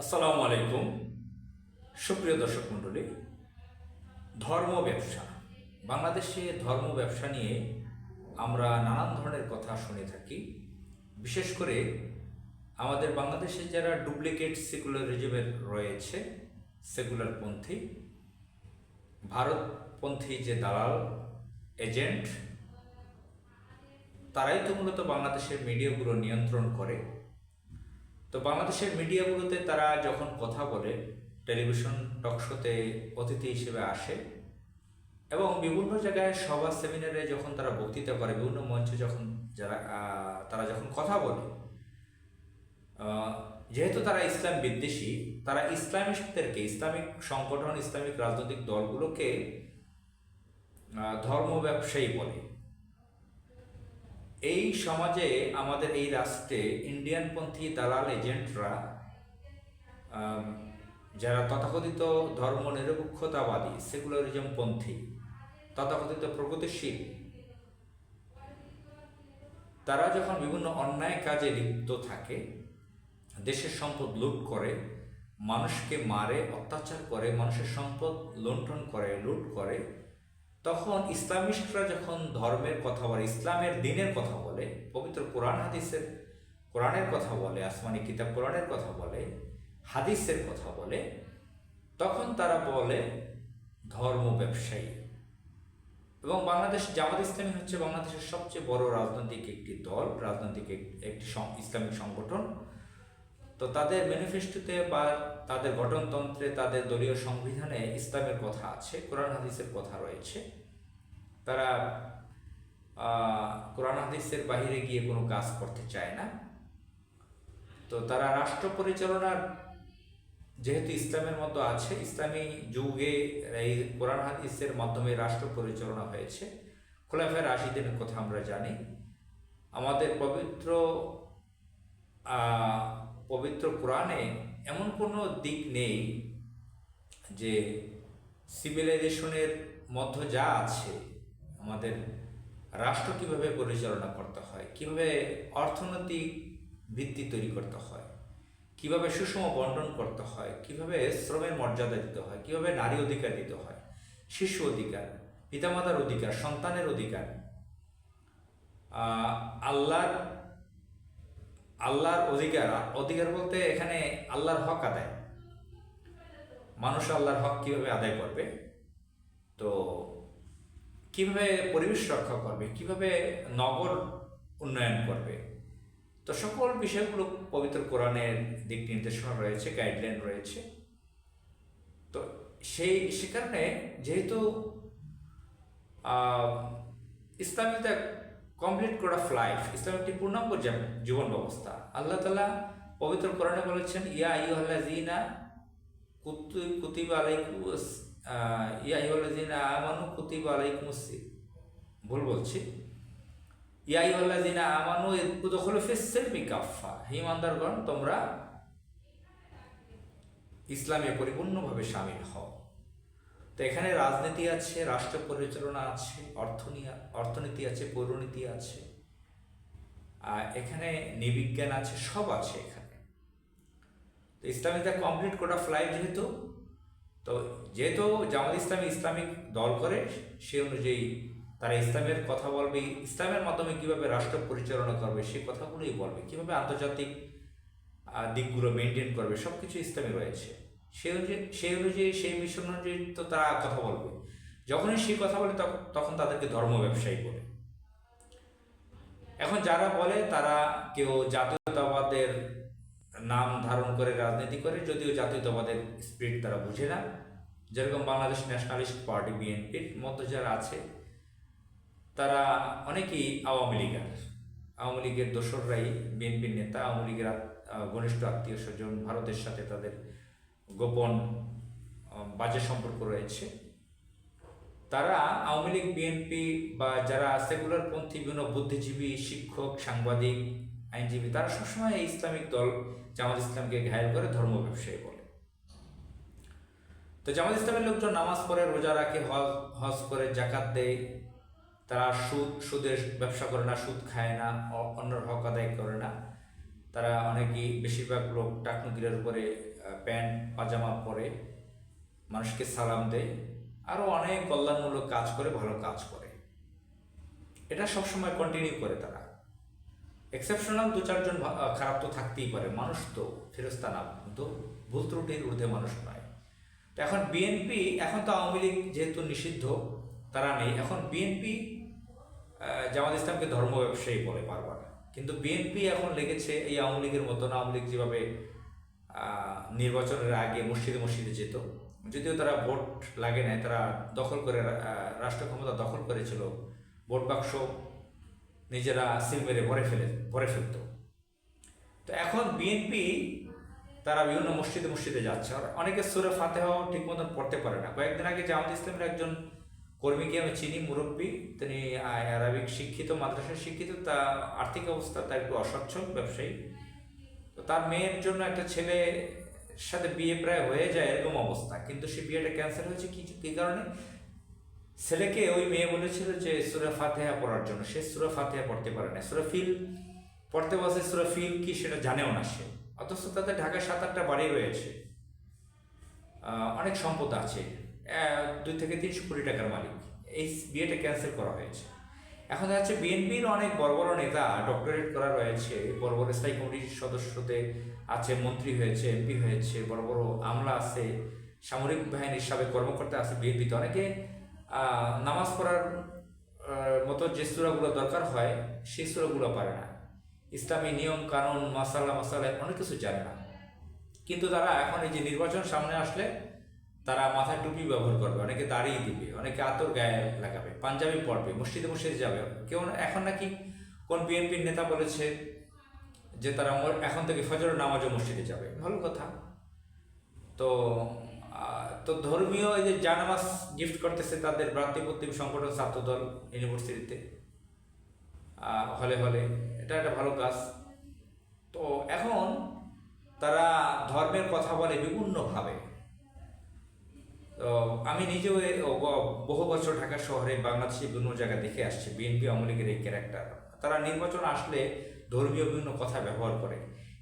আসসালামু আলাইকুম। সুপ্রিয় দর্শক মণ্ডলী, ধর্ম ব্যবসা। বাংলাদেশে ধর্ম ব্যবসা নিয়ে আমরা নানান ধরনের কথা শুনে থাকি। বিশেষ করে আমাদের বাংলাদেশে যারা ডুপ্লিকেট সেকুলারিজমের রয়েছে, সেকুলার পন্থী, ভারতপন্থী যে দালাল, এজেন্ট, তারাই তো মূলত বাংলাদেশের মিডিয়াগুলো নিয়ন্ত্রণ করে। তো বাংলাদেশের মিডিয়াগুলোতে তারা যখন কথা বলে, টেলিভিশন টকশোতে অতিথি হিসেবে আসে এবং বিভিন্ন জায়গায় সভা, সেমিনারে যখন তারা বক্তৃতা করে, বিভিন্ন মঞ্চে যখন যারা তারা যখন কথা বলে যেহেতু তারা ইসলাম বিদ্বেষী, তারা ইসলামিস্টদেরকে ইসলামিক সংগঠন, ইসলামিক রাজনৈতিক দলগুলোকে ধর্ম ব্যবসায়ী বলে। এই সমাজে আমাদের এই রাষ্ট্রে ইন্ডিয়ানপন্থী দালাল এজেন্টরা যারা তথাকথিত ধর্ম নিরপেক্ষতাবাদী সেকুলারিজম পন্থী তথাকথিত প্রগতিশীল, তারা যখন বিভিন্ন অন্যায় কাজে লিপ্ত থাকে, দেশের সম্পদ লুট করে, মানুষকে মারে, অত্যাচার করে, মানুষের সম্পদ লুণ্ঠন করে, লুট করে তখন ইসলামিস্টরা যখন ধর্মের কথা বলে, ইসলামের দিনের কথা বলে, পবিত্র কোরআন হাদিসের, কোরআনের কথা বলে, আসমানি কিতাব কোরআনের কথা বলে, হাদিসের কথা বলে, তখন তারা বলে ধর্ম ব্যবসায়ী। এবং বাংলাদেশ, জামাত ইসলামী হচ্ছে বাংলাদেশের সবচেয়ে বড় রাজনৈতিক একটি দল, রাজনৈতিক একটি ইসলামিক সংগঠন। তো তাদের ম্যানিফেস্টোতে বা তাদের গঠনতন্ত্রে, তাদের দলীয় সংবিধানে ইসলামের কথা আছে, কোরআন হাদিসের কথা রয়েছে। তারা কোরআন হাদিসের বাইরে গিয়ে কোনো কাজ করতে চায় না। তো তারা রাষ্ট্র পরিচালনার, যেহেতু ইসলামের মতো আছে, ইসলামী যুগে এই কোরআন হাদিসের মাধ্যমে রাষ্ট্র পরিচালনা হয়েছে। খোলাফের রাশিদের কথা আমরা জানি। আমাদের পবিত্র পবিত্র কোরআনে এমন কোনো দিক নেই যে সিভিলাইজেশনের মধ্যে যা আছে, আমাদের রাষ্ট্র কীভাবে পরিচালনা করতে হয়, কীভাবে অর্থনৈতিক ভিত্তি তৈরি করতে হয়, কীভাবে সুষম বন্টন করতে হয়, কীভাবে শ্রমের মর্যাদা দিতে হয়, কীভাবে নারী অধিকার দিতে হয়, শিশু অধিকার, পিতামাতার অধিকার, সন্তানের অধিকার আল্লাহর আল্লাহর অধিকার অধিকার বলতে এখানে আল্লাহর হক আদায়। মানুষ আল্লাহর হক কীভাবে আদায় করবে? তো কীভাবে পরিবেশ রক্ষা করবে? কীভাবে নগর উন্নয়ন করবে? তো সকল বিষয়গুলো পবিত্র কোরআনের দিক নির্দেশনা রয়েছে গাইডলাইন রয়েছে। তো সেই, সে কারণে যেহেতু Islam the complete code of life Islam একটি পূর্ণাঙ্গ জীব- জীবন ব্যবস্থা আল্লাহ তালা পবিত্র কোরআনে বলেছেন ইয়া আইয়ুহাল্লা জিনা কুতিবা আলাইকুম ইয়া আইয়ুহাল্লা জিনা আমানু কুতিবা আলাইকুম ভুল বলছি। ইয়া আইয়ুহাল্লা জিনা আমানু উদখুলু ফিস সিলমি কাফা হে ইমানদারগণ, তোমরা ইসলামে পরিপূর্ণভাবে সামিল হও। তো এখানে রাজনীতি আছে, রাষ্ট্র পরিচালনা আছে, অর্থনী, অর্থনীতি আছে, পৌরনীতি আছে, আর এখানে নিবিজ্ঞান আছে, সব আছে এখানে। তো Islamic the complete code of life যেহেতু, তো যেহেতু জামাত ইসলামী ইসলামিক দল করে, সে অনুযায়ী তারা ইসলামের কথা বলবে, ইসলামের মাধ্যমে কীভাবে রাষ্ট্র পরিচালনা করবে, সে কথাগুলোই বলবে, কীভাবে আন্তর্জাতিক দিকগুলো মেনটেন করবে সব কিছু ইসলামে রয়েছে। সেই অনুযায়ী সেই অনুযায়ী, সেই মিশন অনুযায়ী তো তারা কথা বলবে। যখনই সেই কথা বলে তখ- তখন তাদেরকে ধর্ম ব্যবসায়ী বলে। এখন যারা বলে, তারা কেউ জাতীয়তাবাদের নাম ধারণ করে রাজনীতি করে, যদিও জাতীয়তাবাদের স্পিরিট তারা বুঝে না। যেরকম বাংলাদেশ ন্যাশনালিস্ট পার্টি বিএনপির মতো যারা আছে, তারা অনেকেই আওয়ামী লীগের। আওয়ামী লীগের দোসররাই বিএনপির নেতা, আওয়ামী লীগের ঘনিষ্ঠ আত্মীয় স্বজন, ভারতের সাথে তাদের গোপন বাজে সম্পর্ক রয়েছে। তারা আওয়ামী লীগ বিএনপি বা যারা সেকুলার পন্থী, বিভিন্ন বুদ্ধিজীবী, শিক্ষক, সাংবাদিক, আইনজীবী, তারা সবসময় এই ইসলামিক দল জামাত ইসলামকে ঘায়ল করে ধর্ম ব্যবসায়ী বলে। তো জামাত ইসলামের লোকজন নামাজ পড়ে, রোজা রাখে, হজ হজ করে জাকাত দেয়। তারা সুদ, সুদের ব্যবসা করে না, সুদ খায় না অন্যের হক আদায় করে না। তারা অনেকেই বেশিরভাগ লোক টাকনুকিরের উপরে প্যান্ট, পাজামা পরে মানুষকে সালাম দেয়। আরও অনেক কল্যাণমূলক কাজ করে, ভালো কাজ করে। এটা সবসময় কন্টিনিউ করে তারা। এক্সেপশনাল দু চারজন খারাপ তো থাকতেই পারে। মানুষ তো ফেরস্তা না, কিন্তু ভুল ত্রুটির ঊর্ধ্বে মানুষ নয়। তো এখন বিএনপি এখন তো আওয়ামী লীগ যেহেতু নিষিদ্ধ, তারা নেই। এখন বিএনপি জামাত ইসলামকে ধর্ম ব্যবসায়ী বলে বারবার বিএনপি এখন লেগেছে এই আওয়ামী লীগের মতন আওয়ামী লীগ যেভাবে নির্বাচনের আগে মসজিদে মসজিদে যেত, যদিও তারা ভোট লাগে নাই, তারা দখল করে রাষ্ট্র ক্ষমতা দখল করেছিল, ভোট বাক্স নিজেরা সিল মেরে ভরে ফেলে, ভরে ফেলত। তো এখন বিএনপি তারা বিভিন্ন মসজিদে মসজিদে যাচ্ছে, আর অনেকে সুরে ফাতেহাও ঠিক মতন পড়তে পারে না। কয়েকদিন আগে জামাত ইসলামের একজন কর্মীকে আমি চিনি, মুরব্বী, তিনি আরবিক শিক্ষিত মাদ্রাসায় শিক্ষিত, তা আর্থিক অবস্থা তার একটু অসচ্ছল ব্যবসায়ী। তো তার মেয়ের জন্য একটা ছেলে সাথে বিয়ে প্রায় হয়ে যায় এরকম অবস্থা। কিন্তু সে বিয়েটা ক্যান্সেল হয়েছে কি কি কারণে? ছেলেকে ওই মেয়ে বলেছিল যে সুরা ফাতেহা পড়ার জন্য। সে সুরা ফাতেহা পড়তে পারে না। সুরা ফিল পড়তে বসে সুরা ফিল কি সেটা জানেও না সে। অথচ তাদের ঢাকায় সাত আটটা বাড়ি রয়েছে। অনেক সম্পদ আছে। দুই থেকে তিনশো কোটি টাকার মালিক। এই বিয়েটা ক্যান্সেল করা হয়েছে। এখন দেখা যাচ্ছে বিএনপির অনেক বড় বড় নেতা ডক্টরেট করা রয়েছে, বড় বড় স্থায়ী কমিটির সদস্যতে আছে, মন্ত্রী হয়েছে এমপি হয়েছে, বড় বড় আমলা আছে, সামরিক বাহিনীর সাবেক কর্মকর্তা আছে বিএনপিতে অনেকে নামাজ পড়ার মতো যে সুরাগুলো দরকার হয়, সেই সুরাগুলো পারে না। ইসলামী নিয়ম, কানুন, মাসালা মাসালা অনেক কিছু জানে না। কিন্তু তারা এখন এই যে নির্বাচন সামনে আসলে তারা মাথায় টুপি ব্যবহার করবে, অনেকে দাঁড়িয়ে দিবে, অনেকে আতর গায়ে লাগাবে, পাঞ্জাবি পড়বে মসজিদে মসজিদে যাবে। কেউ এখন নাকি কোন বিএনপির নেতা বলেছে যে তারা এখন থেকে ফজর নামাজও মসজিদে যাবে। ভালো কথা। তো তো ধর্মীয় এই যে জানামাজ গিফট করতেছে তাদের ভ্রাতৃপ্রতিম সংগঠন ছাত্রদল ইউনিভার্সিটিতে। হলে হলে, এটা একটা ভালো কাজ। তো এখন তারা ধর্মের কথা বলে বিভিন্নভাবে আমি নিজেও বহু বছর ঢাকা শহরে বাংলাদেশে বিভিন্ন জায়গায় দেখে আসছি, বিএনপি, আওয়ামী লীগের এই ক্যারেক্টার তারা নির্বাচন আসলে ধর্মীয় বিভিন্ন কথা ব্যবহার করে।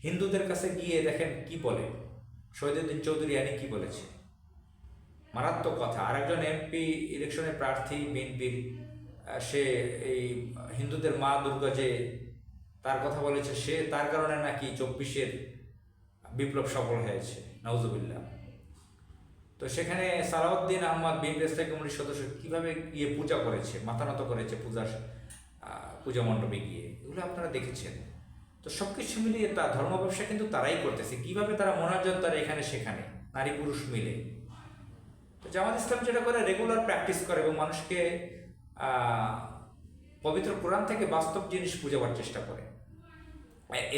হিন্দুদের কাছে গিয়ে দেখেন কি বলে? শহীদুদ্দিন চৌধুরী আনি কি বলেছে? মারাত্মক কথা। আরেকজন এমপি ইলেকশনে প্রার্থী, বিএনপির সে এই হিন্দুদের মা দুর্গা যে, তার কথা বলেছে, সে তার কারণে নাকি চব্বিশের বিপ্লব সফল হয়েছে। নওজুবিল্লাহ তো সেখানে সালাউদ্দিন আহমদ বিএনপি স্থায়ী কমিটির সদস্য কীভাবে গিয়ে পূজা করেছে, মাথা নত করেছে পূজার পূজা মণ্ডপে গিয়ে? এগুলো আপনারা দেখেছেন। তো সব কিছু মিলিয়ে তা ধর্ম ব্যবসা কিন্তু তারাই করতেছে। কীভাবে তারা মোনাজাত তারা এখানে, সেখানে, নারী পুরুষ মিলে? তো জামাত ইসলাম যেটা করে রেগুলার প্র্যাকটিস করে এবং মানুষকে পবিত্র কোরআন থেকে বাস্তব জিনিস বুঝাবার চেষ্টা করে।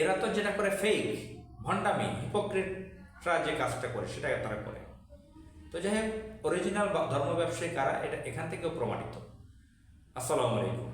এরা তো যেটা করে ফেক ভণ্ডামি হিপোক্রেটরা যে কাজটা করে, সেটা তারা করে। তো যাই হোক অরিজিনাল ধর্ম ব্যবসায়ী কারা এটা এখান থেকেও প্রমাণিত। আসসালামু আলাইকুম।